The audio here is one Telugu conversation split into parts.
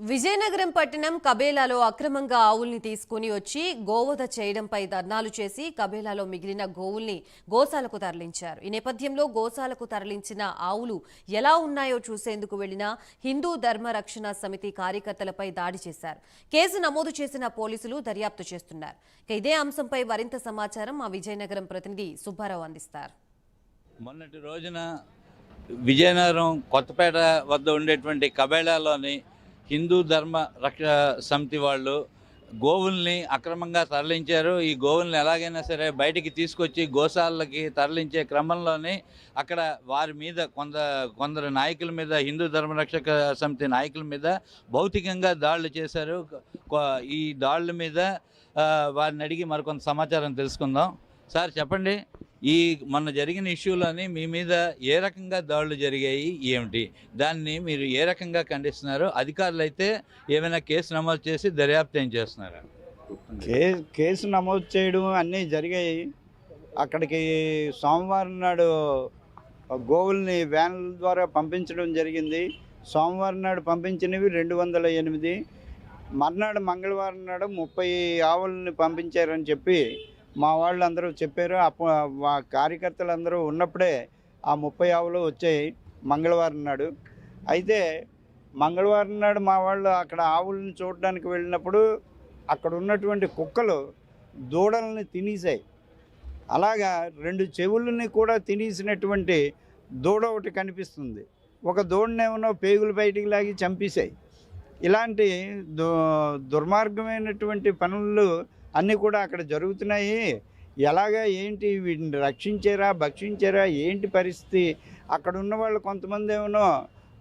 విజయనగరం పట్టణం కబేలాలో అక్రమంగా ఆవుల్ని తీసుకుని వచ్చి గోవధ చేయడంపై ధర్నాలు చేసి కబేలాలో మిగిలిన గోవుల్ని గోశాలకు తరలించారు. ఈ నేపథ్యంలో గోశాలకు తరలించిన ఆవులు ఎలా ఉన్నాయో చూసేందుకు వెళ్ళిన హిందూ ధర్మ రక్షణ సమితి కార్యకర్తలపై దాడి చేశారు. కేసు నమోదు చేసిన పోలీసులు దర్యాప్తు చేస్తున్నారు. ఇదే అంశంపై మరింత సమాచారం మా విజయనగరం ప్రతినిధి సుబ్బారావు అందిస్తారు. మొన్నటి రోజున విజయనగరం కొత్తపేట వద్ద ఉండేటువంటి కబేళాలోని హిందూ ధర్మ రక్ష సమితి వాళ్ళు గోవుల్ని అక్రమంగా తరలించారు. ఈ గోవుల్ని ఎలాగైనా సరే బయటికి తీసుకొచ్చి గోశాలకి తరలించే క్రమంలోనే అక్కడ వారి మీద కొంత కొందరు నాయకుల మీద హిందూ ధర్మరక్షక సమితి నాయకుల మీద భౌతికంగా దాడులు చేశారు. ఈ దాడుల మీద వారిని అడిగి మరికొంత సమాచారం తెలుసుకుందాం. సార్ చెప్పండి. ఈ మొన్న జరిగిన ఇష్యూలోని మీ మీద ఏ రకంగా దాడులు జరిగాయి ఏమిటి? దాన్ని మీరు ఏ రకంగా ఖండిస్తున్నారు? అధికారులు అయితే ఏమైనా కేసు నమోదు చేసి దర్యాప్తు ఏం చేస్తున్నారా? కేసు నమోదు చేయడం అన్నీ జరిగాయి. అక్కడికి సోమవారం నాడు గోవుల్ని వ్యాన్ల ద్వారా పంపించడం జరిగింది. సోమవారం నాడు పంపించినవి రెండు వందల ఎనిమిది. మర్నాడు మంగళవారం నాడు ముప్పై ఆవుల్ని పంపించారని చెప్పి మా వాళ్ళు అందరూ చెప్పారు అప్పుడు మా కార్యకర్తలు అందరూ ఉన్నప్పుడే ఆ ముప్పై ఆవులు వచ్చాయి మంగళవారం నాడు. అయితే మంగళవారం నాడు మా వాళ్ళు అక్కడ ఆవులను చూడడానికి వెళ్ళినప్పుడు అక్కడ ఉన్నటువంటి కుక్కలు దూడల్ని తినేసాయి. అలాగా రెండు చెవులని కూడా తినేసినటువంటి దూడ ఒకటి కనిపిస్తుంది. ఒక దూడనేమో పేగులు బయటికి లాగి చంపేశాయి. ఇలాంటి దు దుర్మార్గమైనటువంటి పనులు అన్నీ కూడా అక్కడ జరుగుతున్నాయి. ఎలాగా ఏంటి వీటిని రక్షించారా భక్షించారా ఏంటి పరిస్థితి? అక్కడ ఉన్న వాళ్ళు కొంతమంది ఏమో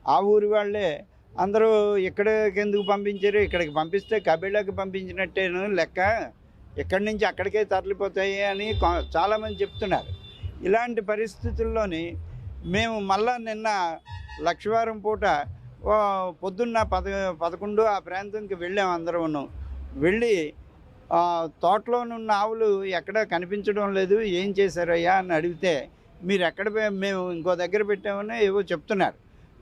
ఆ ఊరి వాళ్ళే. అందరూ ఇక్కడికి ఎందుకు పంపించారు? ఇక్కడికి పంపిస్తే కబీళాకి పంపించినట్టేను లెక్క. ఇక్కడి నుంచి అక్కడికే తరలిపోతాయి అని చాలామంది చెప్తున్నారు. ఇలాంటి పరిస్థితుల్లోని మేము మళ్ళా నిన్న లక్షవారం పూట ఓ పొద్దున్న పద పదకొండు ఆ ప్రాంతంకి వెళ్ళాము అందరూను. వెళ్ళి తోటలోనున్న ఆవులు ఎక్కడ కనిపించడం లేదు ఏం చేశారయ్యా అని అడిగితే మీరు ఎక్కడ మేము ఇంకో దగ్గర పెట్టామని ఏవో చెప్తున్నారు.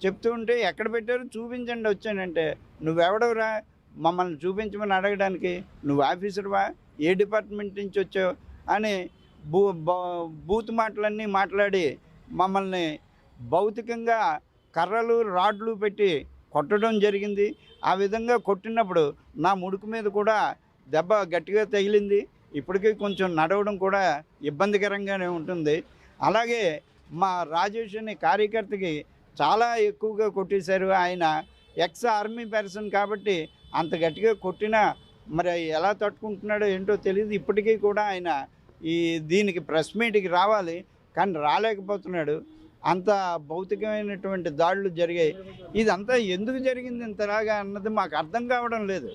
చెప్తూ ఉంటే ఎక్కడ పెట్టారు? చూపించండి వచ్చానంటే నువ్వెవడవురా మమ్మల్ని చూపించమని అడగడానికి. నువ్వు ఆఫీసర్వా ఏ డిపార్ట్మెంట్ నుంచి వచ్చావు? అని బూ బ- బూత్ మాటలన్నీ మాట్లాడి మమ్మల్ని భౌతికంగా కర్రలు రాడ్లు పెట్టి కొట్టడం జరిగింది. ఆ విధంగా కొట్టినప్పుడు నా ముడుకు మీద కూడా దెబ్బ గట్టిగా తగిలింది. ఇప్పటికీ కొంచెం నడవడం కూడా ఇబ్బందికరంగానే ఉంటుంది. అలాగే మా రాజేష్ అనే కార్యకర్తకి చాలా ఎక్కువగా కొట్టేశారు. ఆయన ఎక్స్ ఆర్మీ పర్సన్ కాబట్టి అంత గట్టిగా కొట్టినా మరి ఎలా తట్టుకుంటున్నాడో ఏంటో తెలియదు ఇప్పటికీ కూడా ఆయన ఈ దీనికి ప్రెస్ మీట్కి రావాలి. కానీ రాలేకపోతున్నాడు. అంత భౌతికమైనటువంటి దాడులు జరిగాయి. ఇదంతా ఎందుకు జరిగింది ఇంతలాగా అన్నది మాకు అర్థం కావడం లేదు.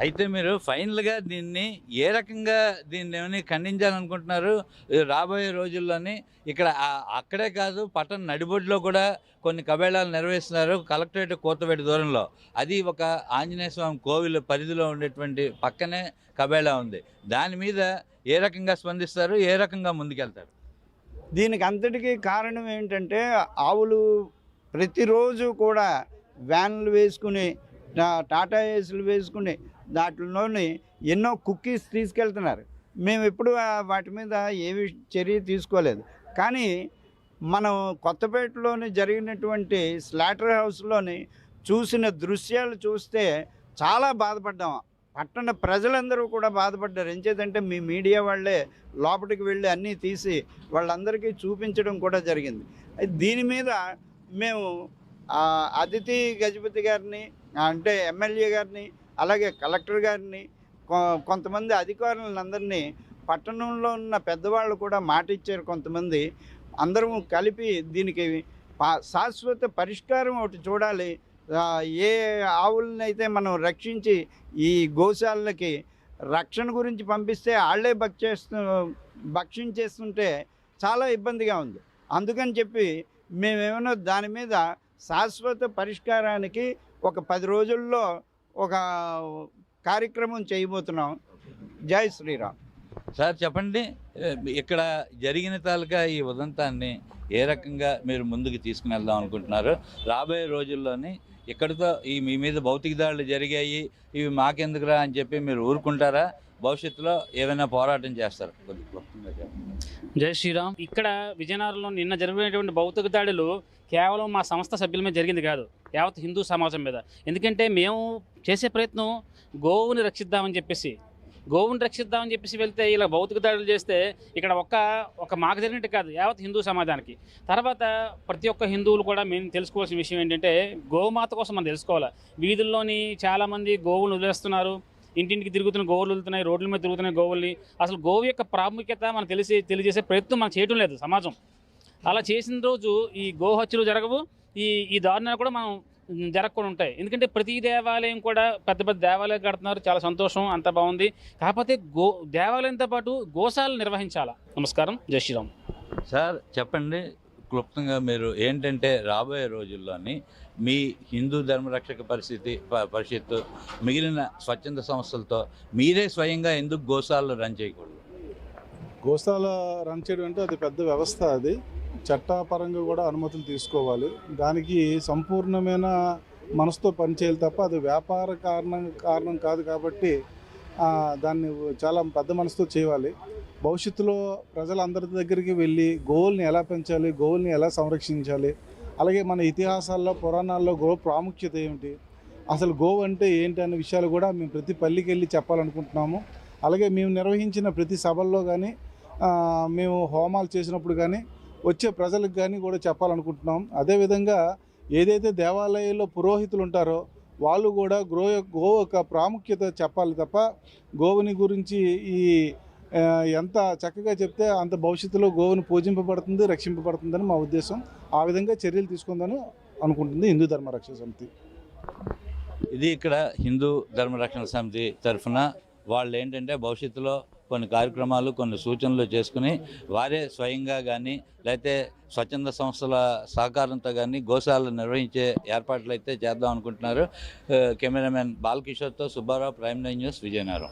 అయితే మీరు ఫైనల్గా దీన్ని ఏ రకంగా దీన్ని ఏమైనా ఖండించాలనుకుంటున్నారు? రాబోయే రోజుల్లోని ఇక్కడ అక్కడే కాదు పట్టణ నడిబొడ్లో కూడా కొన్ని కబేళాలు నిర్వహిస్తున్నారు కలెక్టరేట్ కోతవేటి దూరంలో. అది ఒక ఆంజనేయ స్వామి కోవిల పరిధిలో ఉండేటువంటి పక్కనే కబేళా ఉంది. దాని మీద ఏ రకంగా స్పందిస్తారు? ఏ రకంగా ముందుకెళ్తారు? దీనికి అంతటికీ కారణం ఏంటంటే ఆవులు ప్రతిరోజు కూడా వ్యాన్లు వేసుకుని టా- టాటా ఏసులు వేసుకుని దాంట్లోని ఎన్నో కుక్కీస్ తీసుకెళ్తున్నారు. మేము ఎప్పుడు వాటి మీద ఏవి చర్య తీసుకోలేదు. కానీ మనం కొత్తపేటలోని జరిగినటువంటి స్లాటర్ హౌస్లోని చూసిన దృశ్యాలు చూస్తే చాలా బాధపడ్డాం. పట్టణ ప్రజలందరూ కూడా బాధపడ్డారు. ఎంచేదంటే మీ మీడియా వాళ్ళే లోపలికి వెళ్ళి అన్నీ తీసి వాళ్ళందరికీ చూపించడం కూడా జరిగింది. దీని మీద మేము అతిథి గజపతి గారిని అంటే ఎమ్మెల్యే గారిని అలాగే కలెక్టర్ గారిని కొ- కొంతమంది అధికారులందరినీ పట్టణంలో ఉన్న పెద్దవాళ్ళు కూడా మాట ఇచ్చారు కొంతమంది. అందరం కలిపి దీనికి శాశ్వత పరిష్కారం ఒకటి చూడాలి. ఏ ఆవులనైతే మనం రక్షించి ఈ గోశాలకి రక్షణ గురించి పంపిస్తే వాళ్ళే భక్షేస్తూ భక్షించేస్తుంటే చాలా ఇబ్బందిగా ఉంది. అందుకని చెప్పి మేమేమైనా దాని మీద శాశ్వత పరిష్కారానికి ఒక పది రోజుల్లో ఒక కార్యక్రమం చేయబోతున్నాం. జై శ్రీరామ్. సార్ చెప్పండి. ఇక్కడ జరిగిన తాలూకా ఈ ఉదంతాన్ని ఏ రకంగా మీరు ముందుకు తీసుకుని వెళ్దాం అనుకుంటున్నారు? రాబోయే రోజుల్లోని ఇక్కడితో ఈ మీ మీద భౌతిక దాడులు జరిగాయి ఇవి మాకెందుకురా అని చెప్పి మీరు ఊరుకుంటారా? భవిష్యత్తులో ఏమైనా పోరాటం చేస్తారు? చెప్పండి. జై శ్రీరామ్. ఇక్కడ విజయనగరంలో నిన్న జరిగినటువంటి భౌతిక దాడులు కేవలం మా సంస్థ సభ్యుల మీద జరిగింది కాదు యావత్ హిందూ సమాజం మీద. ఎందుకంటే మేము చేసే ప్రయత్నం గోవుని రక్షిద్దామని చెప్పేసి గోవుని రక్షిద్దామని చెప్పేసి వెళ్తే ఇలా భౌతిక దాడులు చేస్తే ఇక్కడ ఒక్క ఒక మాకు జరిగినట్టు కాదు యావత్ హిందూ సమాజానికి. తర్వాత ప్రతి ఒక్క హిందువులు కూడా మేము తెలుసుకోవాల్సిన విషయం ఏంటంటే గోమాత కోసం మనం తెలుసుకోవాలి? వీధుల్లోని చాలామంది గోవులు వదిలేస్తున్నారు. ఇంటింటికి తిరుగుతున్న గోవులు వెళ్తున్నాయి రోడ్ల మీద తిరుగుతున్నాయి గోవుల్ని. అసలు గోవు యొక్క ప్రాముఖ్యత మనం తెలిసి తెలియజేసే ప్రయత్నం మనం చేయటం లేదు సమాజం. అలా చేసిన రోజు ఈ గోహత్యలు జరగవు ఈ ఈ దారుణాలు కూడా మనం జరగకుండా ఉంటాయి. ఎందుకంటే ప్రతి దేవాలయం కూడా పెద్ద పెద్ద దేవాలయాలు కడుతున్నారు చాలా సంతోషం అంత బాగుంది. కాకపోతే గో దేవాలయంతో పాటు గోశాలు నిర్వహించాలా? నమస్కారం. జై శ్రీరామ్. సార్ చెప్పండి. క్లుప్తంగా మీరు ఏంటంటే రాబోయే రోజుల్లోని మీ హిందూ ధర్మరక్షక పరిస్థితి ప- పరిషత్తు మిగిలిన స్వచ్ఛంద సంస్థలతో మీరే స్వయంగా ఎందుకు గోశాలలో రన్ చేయకూడదు? గోశాల రన్ చేయడం అంటే అది పెద్ద వ్యవస్థ అది. చట్టపరంగా కూడా అనుమతులు తీసుకోవాలి. దానికి సంపూర్ణమైన మనసుతో పనిచేయాలి తప్ప అది వ్యాపార కారణం కారణం కాదు కాబట్టి దాన్ని చాలా పెద్ద మనసుతో చేయాలి. భవిష్యత్తులో ప్రజలందరి దగ్గరికి వెళ్ళి గోవుల్ని ఎలా పెంచాలి గోవుల్ని ఎలా సంరక్షించాలి అలాగే మన ఇతిహాసాల్లో పురాణాల్లో గో ప్రాముఖ్యత ఏమిటి అసలు గోవు అంటే ఏంటి అనే విషయాలు కూడా మేము ప్రతి పల్లికి వెళ్ళి చెప్పాలనుకుంటున్నాము. అలాగే మేము నిర్వహించిన ప్రతి సభల్లో కానీ మేము హోమాలు చేసినప్పుడు కానీ వచ్చే ప్రజలకు కానీ కూడా చెప్పాలనుకుంటున్నాం. అదేవిధంగా ఏదైతే దేవాలయాల్లో పురోహితులు ఉంటారో వాళ్ళు కూడా గో గో యొక్క ప్రాముఖ్యత చెప్పాలి తప్ప గోవుని గురించి ఈ ఎంత చక్కగా చెప్తే అంత భవిష్యత్తులో గోవును పూజింపబడుతుంది రక్షింపబడుతుందని మా ఉద్దేశం. ఆ విధంగా చర్యలు తీసుకుందని అనుకుంటుంది హిందూ ధర్మరక్షణ సమితి. ఇది ఇక్కడ హిందూ ధర్మరక్షణ సమితి తరఫున వాళ్ళు ఏంటంటే భవిష్యత్తులో కొన్ని కార్యక్రమాలు కొన్ని సూచనలు చేసుకుని వారే స్వయంగా కానీ లేకపోతే స్వచ్ఛంద సంస్థల సహకారంతో కానీ గోశాలను నిర్వహించే ఏర్పాట్లు అయితే చేద్దాం అనుకుంటున్నారు. Cameraman బాలకిషోర్తో Subbarao prime nine news Vizianagaram.